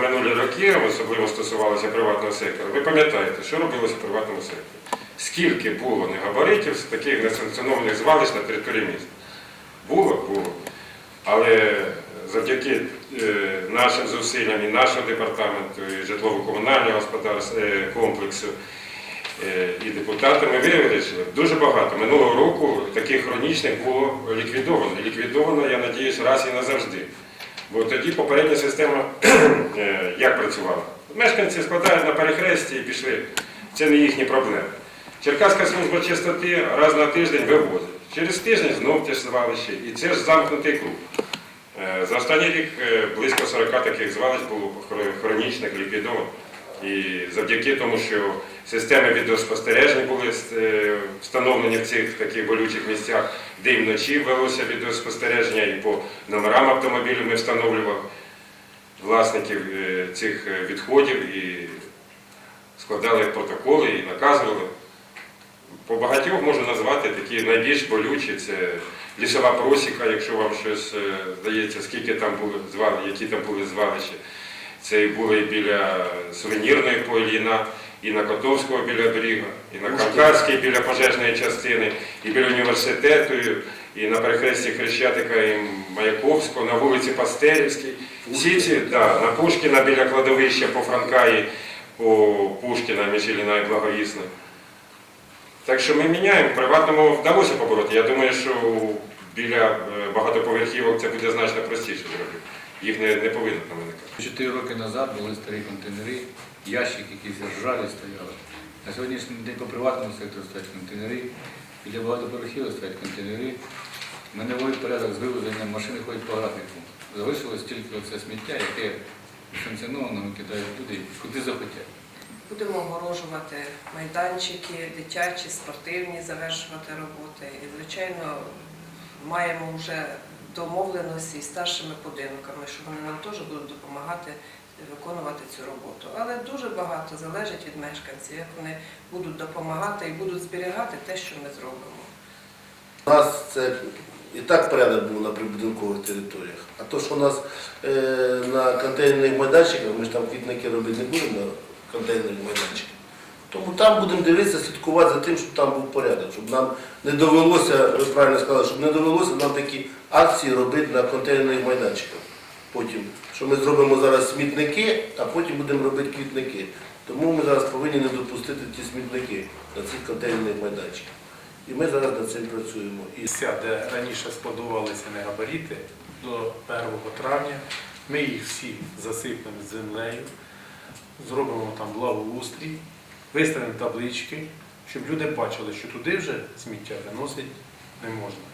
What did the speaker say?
минулі роки, особливо стосувалося приватного сектору, ви пам'ятаєте, що робилося в приватному секторі? Скільки було негабаритів таких несанкціонованих звалищ на території міста? Було? Було. Але завдяки е, нашим зусиллям і нашого департаменту, і житлово-комунального е, комплексу, е, і депутатами виявили, що дуже багато. Минулого року таких хронічних було ліквідовано. Ліквідовано, я надіюсь, раз і назавжди. Бо тоді попередня система е, як працювала? Мешканці складають на перехресті і пішли. Це не їхні проблеми. Черкаська служба чистоти раз на тиждень вивозить. Через тиждень знов те ж звалище. І це ж замкнутий круг. Е, За останній рік е, близько 40 таких звалищ було хронічних ліквідовано. І завдяки тому, що системи відеоспостережень були е, встановлені в цих таких болючих місцях, де і вночі велося відеоспостереження, і по номерам автомобілів ми встановлювали власників е, цих е, відходів і складали протоколи і наказували. По багатьох можу назвати такі найбільш болючі. Це лісова просіка, якщо вам щось здається, скільки там були звали, які там були звалища. Це і було і біля сувенірної поїна, і на Котовського біля доріга, і на Кавказькій біля пожежної частини, і біля університету, і на перехресті Хрещатика і Маяковського, на вулиці Пастерівській. Всі ці, да, на Пушкіна біля кладовища по Франкаї, по Пушкіна, Мішеліна і Благовісна. Так що ми міняємо. Приватному вдалося побороти. Я думаю, що біля е, багатоповерхівок це буде значно простіше зробити. Їх не, не повинно там виникати. Чотири роки назад були старі контейнери, ящики, які ржаві стояли. На сьогоднішній день по приватному сектору стоять контейнери, біля багатоповерхівок стоять контейнери. Ми не вводить порядок з вивезенням, машини ходять по графіку. Залишилось тільки оце сміття, яке санкціоновано кидають люди, куди захотять. Будемо огорожувати майданчики, дитячі, спортивні, завершувати роботи. І, звичайно, маємо вже домовленості з старшими будинками, що вони нам теж будуть допомагати виконувати цю роботу. Але дуже багато залежить від мешканців, як вони будуть допомагати і будуть зберігати те, що ми зробимо. У нас це і так порядок був на прибудинкових територіях. А то, що у нас е, на контейнерних майданчиках, ми ж там квітники робити не будемо на контейнерних майданчиках. Тому там будемо дивитися, слідкувати за тим, щоб там був порядок, щоб нам не довелося, ви правильно сказали, щоб не довелося нам такі акції робити на контейнерних майданчиках. Потім, що ми зробимо зараз смітники, а потім будемо робити квітники. Тому ми зараз повинні не допустити ті смітники на цих контейнерних майданчиках. І ми зараз над цим працюємо. І де раніше складувалися негабаріти до 1 травня. Ми їх всі засипемо землею, зробимо там благоустрій, виставимо таблички, щоб люди бачили, що туди вже сміття виносити не можна.